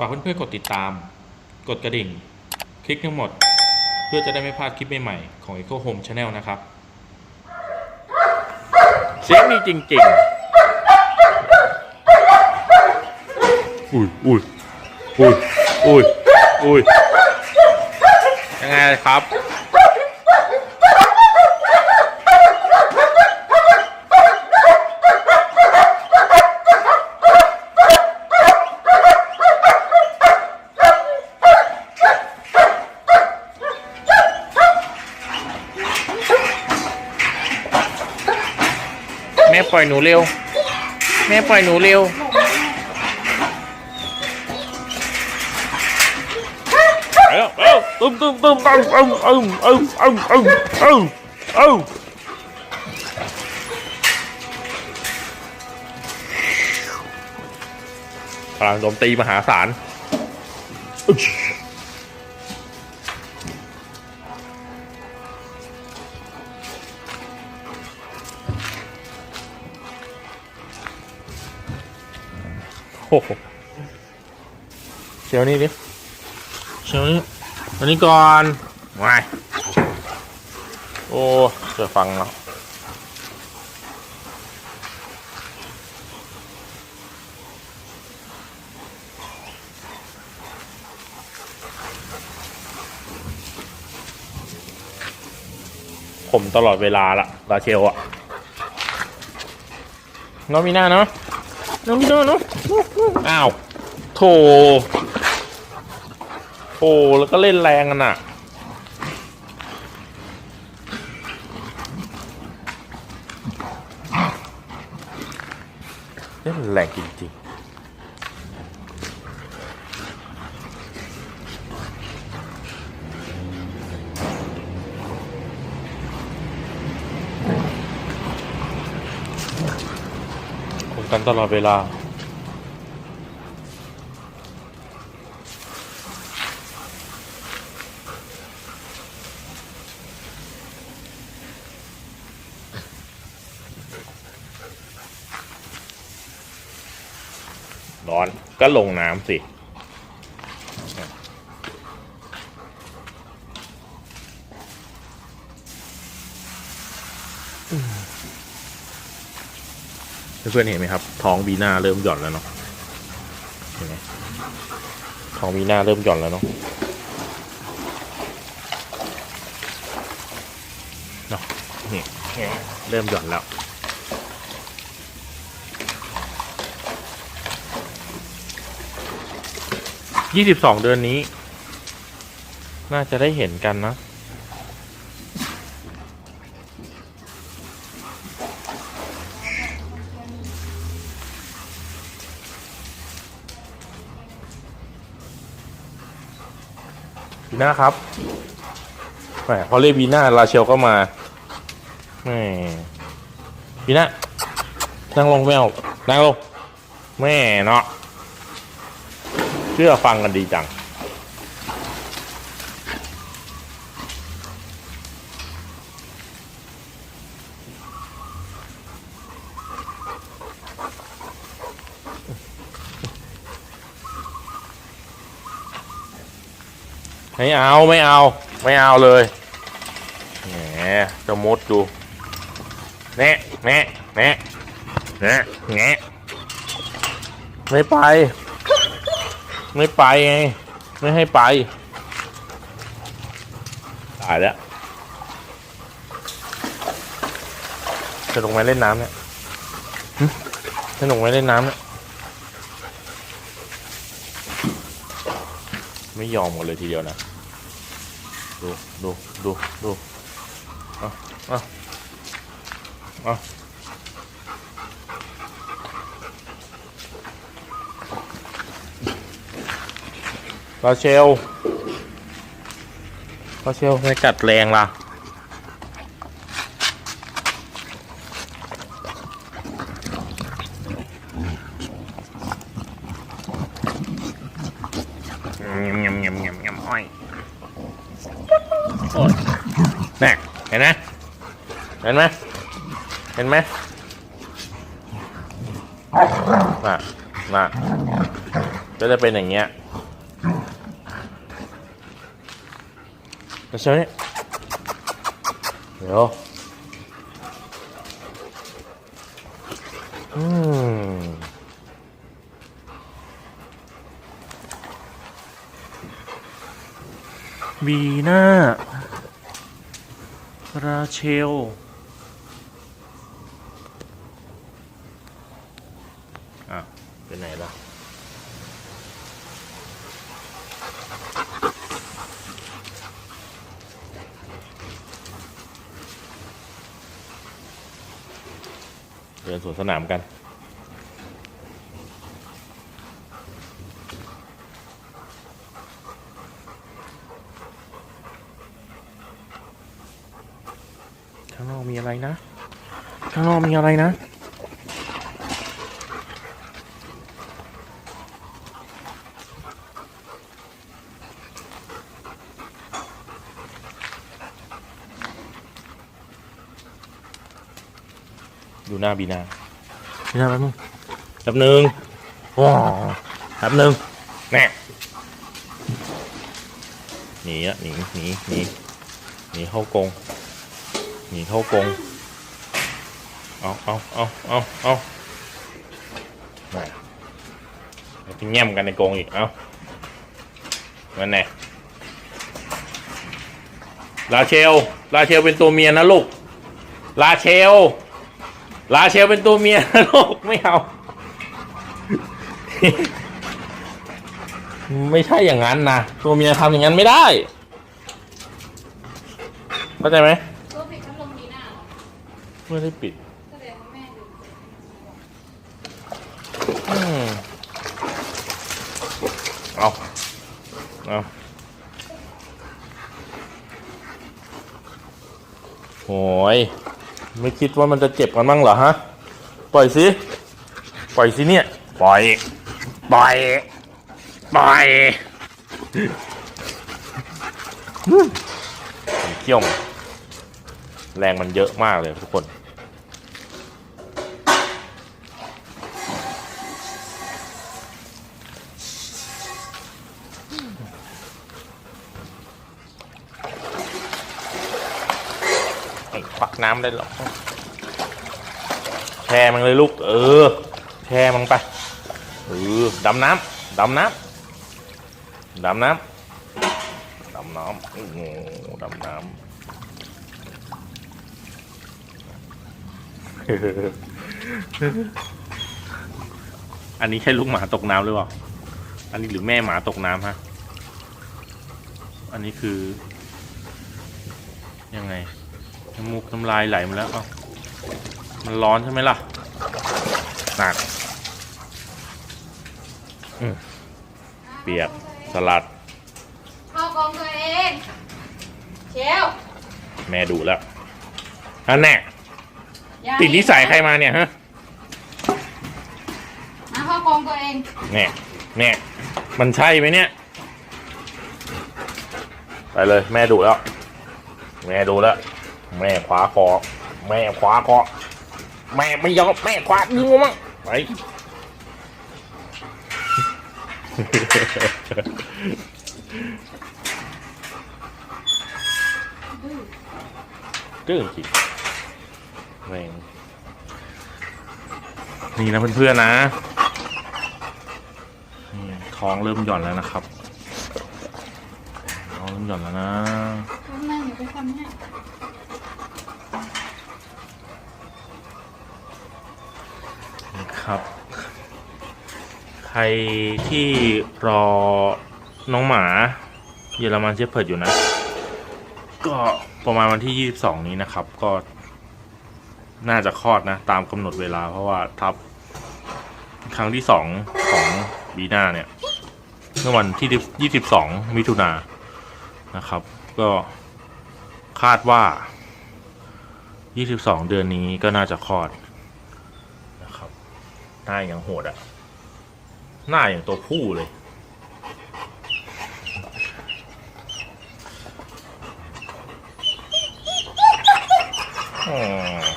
ฝากเพื่อนๆกดติดตาม กดกระดิ่ง คลิกทั้งหมด เพื่อจะได้ไม่พลาดคลิปใหม่ๆของ Eco Home Channel นะครับ เสียงดีจริงๆ อุ้ยอุ้ยอุ้ยอุ้ยอุ้ยยังไงครับ ม่ปล่อยหนูเร็ว แม่ปล่อยหนูเร็วไปแล้วเอ้าตุ้มตุ้มตุ้มเอ้าเอ้าเอ้าเอ้าเอ้าเอ้าเอ้าเอ้าพลังโจมตีมหาศาล โอ้โหเชียวนี่ดิเชียวนี้อันนี้ก่อนวายโอ้เจอฟังแล้วผมตลอดเวลาละลาเชลอะน้องมีหน้าเนาะ น้องมีหน้าเนาะอ้าว โถโถแล้วก็เล่นแรงกันอะ เล่นแรงจริงๆ กันตลอดเวลา ร้อนก็ลงน้ำสิ เพื่อนๆเห็นไหมครับ ท้องบีหน้าเริ่มหย่อนแล้วเนาะเห็นไหมท้องบีหน้าเริ่มหย่อนแล้วเนาะเนาะนี่เริ่มหย่อนแล้วยี่สิบสองเดือนนี้ น่าจะได้เห็นกันนะ วีน่าครับแหมพอเรียกบีน่าลาเชลก็มาแหมวีน่านั่งลงแม่เอานั่งลงแม่เนาะเชื่อฟังกันดีจัง ไม่เอาไม่เอา ไม่เอาเลยแหมจะมดดูแนะแนะแนะแนะแนะไม่ไป ไม่ไปไงไม่ให้ไปตายแล้วจะลงไปเล่นน้ำเนี่ยจะลงไปเล่นน้ำเนี่ยไม่ยอมกันเลยทีเดียวนะ ดูดูดูดูเอาเอาเอาลาเชลลาเชลไม่กัดแรงล่ะเงียบเงียบเงียบเงียบอ้อย โอ้ยน่เห็นไหมเห็นไหมเห็นไหมน่ะน่ะก็จะเป็นอย่างเงี้ยแล้วใช่ไหมเนี่ยเดี๋ยวอืมบีน่า ราเชล อะเป็นไหนล่ะ เดินสวนสนามกัน นอกมีอะไรนะ ข้างนอกมีอะไรนะดูหน้าบีนาบีนาแป๊บนึงแป๊บนึงว้าวแป๊บนึงแน่หนีอะหนีหนีหนีหนีเข้ากรง หนีเข้ากงเอาเอาเอาเอาเอาแม่ไปแง้มกันในกงอีก เอานั่นแน่ลาเชล ลาเชลเป็นตัวเมียนะลูก ลาเชล ลาเชลเป็นตัวเมียนะลูก ไม่เอา ไม่ใช่อย่างนั้นนะ ตัวเมียทำอย่างนั้นไม่ได้ เข้าใจไหม ตัวปิดพัดลมดีน่าเหรอ ไม่ได้ปิดแสดงว่าแม่ดูอืมเอาเอาโอ้ยไม่คิดว่ามันจะเจ็บกันบ้างเหรอฮะ ปล่อยสิ ปล่อยสิเนี่ย ปล่อย ปล่อย ปล่อยมันเขี้ยวมัน แรงมันเยอะมากเลยทุกคนไอ้ควักน้ำได้หรอกแช่มันเลยลูก เออ แช่มันไป เออ ดำน้ำดำน้ำดำน้ำดำน้ำโอ้ดำน้ำ อันนี้ใช่ลูกหมาตกน้ำหรือเปล่า อันนี้หรือแม่หมาตกน้ำฮะ อันนี้คือ ยังไงน้ำมูกน้ำลายไหลมาแล้วเอ้ามันร้อนใช่ไหมล่ะ หนักอืมเปียกสลัดเข้ากองตัวเอง เชลแม่ดูแล้วอันแน่อย่า ติดนิสัยใครมาเนี่ยฮะมาเข้ากองตัวเองแน่แน่มันใช่ไหมเนี่ย ไปเลยแม่ดูแล้ว แม่ดูแล้ว แม่คว้าคอ แม่คว้าคอ แม่ไม่ยอมแม่คว้าดึงมามั่งไปดื้อจริง แรงนี่นะเพื่อนๆนะนี่ท้องเริ่มหย่อนแล้วนะครับท้องเริ่มหย่อนแล้วนะทำไมหนูไปทำให้นะครับ ใครที่รอน้องหมาเยอรมันเชฟเพิร์ดอยู่นะ ก็ประมาณวันที่ 22 นี้นะครับ ก็ น่าจะคลอดนะ ตามกำหนดเวลาเพราะว่าทับ ครั้งที่สองของบีนาเนี่ยเมื่อวันที่22มิถุนานนะครับ ก็คาดว่า22เดือนนี้ก็น่าจะคลอดนะครับหน้าอย่างโหดอะหน้าอย่างตัวผู้เลยอืม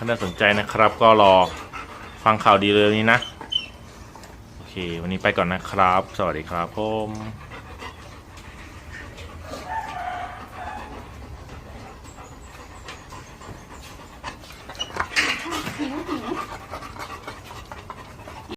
ถ้าน่าสนใจนะครับ ก็รอฟังข่าวดีเลยนี้นะ โอเค วันนี้ไปก่อนนะครับ สวัสดีครับผม